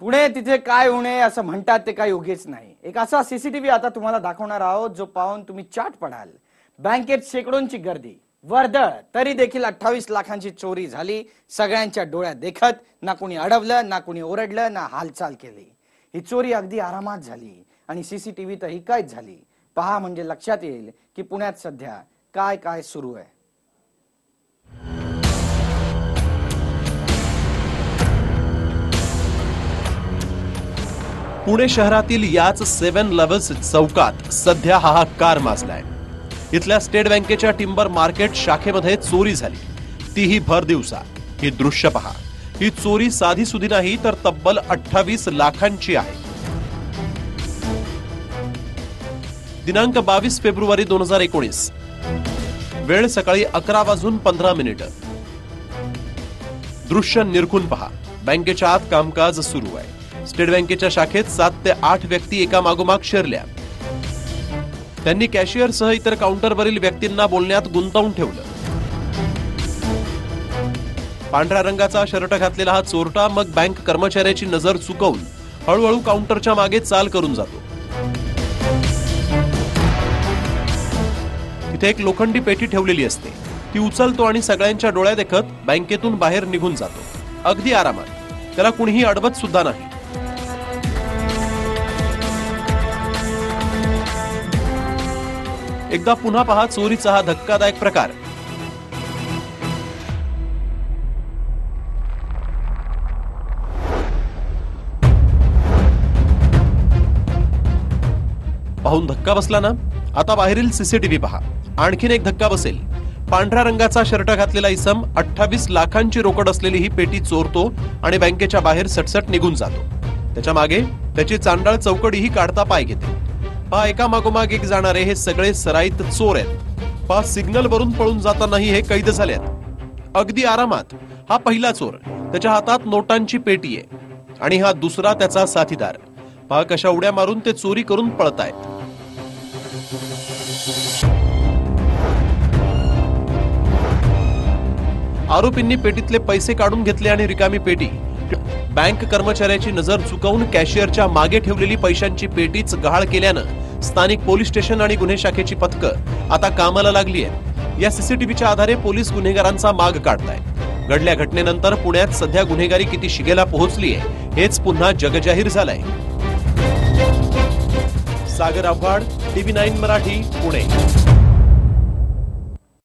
पुणे तिथे काय होणे असं म्हणतात ते काही योग्यच नाही. एक असा सीसीटीव्ही आता तुम्हाला दाखवणार आहोत जो पाहून तुम्ही चाट पडाल. बँकेत शेकडोंची गर्दी. वर्दळ. तरी देखील अठ्ठावीस लाखांची चोरी झाली. सगळ्यांच्या डोळ्यात देखत ना कोणी अडवलं ना कोणी ओरडलं ना हालचाल केली. ही चोरी अगदी आरामात झाली आणि सीसीटीव्ही तर ही कायच झाली. पहा म्हणजे लक्षात येईल की पुण्यात सध्या काय काय सुरू आहे. पुणे शहरातील याच सेव्हन लेव्हल्स चौकात सध्या हाहाकार माजलाय. इथल्या स्टेट बँकेच्या टिंबर मार्केट शाखेमध्ये चोरी झाली. तीही भर दिवसा ही दृश्य पहा. ही चोरी साधी सुधी नाही तर तब्बल अठ्ठावीस लाखांची आहे. दिनांक बावीस फेब्रुवारी दोन हजार एकोणीस. वेळ सकाळी अकरा वाजून पंधरा मिनिटं. दृश्य निरखून पहा. बँकेच्या आत कामकाज सुरू आहे. स्टेट बँकेच्या शाखेत सात ते आठ व्यक्ती एका मागोमाग शिरल्या. त्यांनी कॅशियरसह इतर काउंटरवरील व्यक्तींना बोलण्यात गुंतवून ठेवलं. पांढऱ्या रंगाचा शर्ट घातलेला हा चोरटा मग बँक कर्मचाऱ्याची नजर चुकवून हळूहळू काउंटरच्या मागे चाल करून जातो. तिथे एक लोखंडी पेटी ठेवलेली असते. ती उचलतो आणि सगळ्यांच्या डोळ्या देखत बँकेतून बाहेर निघून जातो. अगदी आरामात. त्याला कुणीही अडवत सुद्धा नाही. एकदा पुन्हा पहा चोरीचा हा धक्कादायक प्रकार. पाहून धक्का बसला ना? आता बाहेरील सीसीटीव्ही पहा. आणखीन एक धक्का बसेल. पांढऱ्या रंगाचा शर्ट घातलेला इसम अठ्ठावीस लाखांची रोकड असलेली ही पेटी चोरतो आणि बँकेच्या बाहेर सटसट निघून जातो. त्याच्यामागे त्याची चांडाळ चौकडीही काढता पाय घेते. पहा एका मागोमाग एक जाणारे हे सगळे सराईत चोर आहेत. पहा सिग्नल वरून पळून जातानाही हे कैद झाले आहेत. अगदी आरामात हा पहिला चोर त्याच्या हातात नोटांची पेटी आहे आणि हा दुसरा त्याचा साथीदार. पहा कशा उड्या मारून ते चोरी करून पळतायत. आरोपींनी पेटीतले पैसे काढून घेतले आणि रिकामी पेटी बँक कर्मचाऱ्याची नजर चुकवून कॅशियरच्या मागे ठेवलेली पैशांची पेटीच गहाळ केल्यानं स्थानिक पोलीस स्टेशन आणि गुन्हे शाखेची पथकं आता कामाला लागली आहेत. या सीसीटीव्हीच्या आधारे पोलीस गुन्हेगारांचा माग काढतायत. घडल्या घटनेनंतर पुण्यात सध्या गुन्हेगारी किती शिगेला पोहोचली आहे हेच पुन्हा जगजाहीर झालंय. Sagar Avhad TV nine Marathi Pune.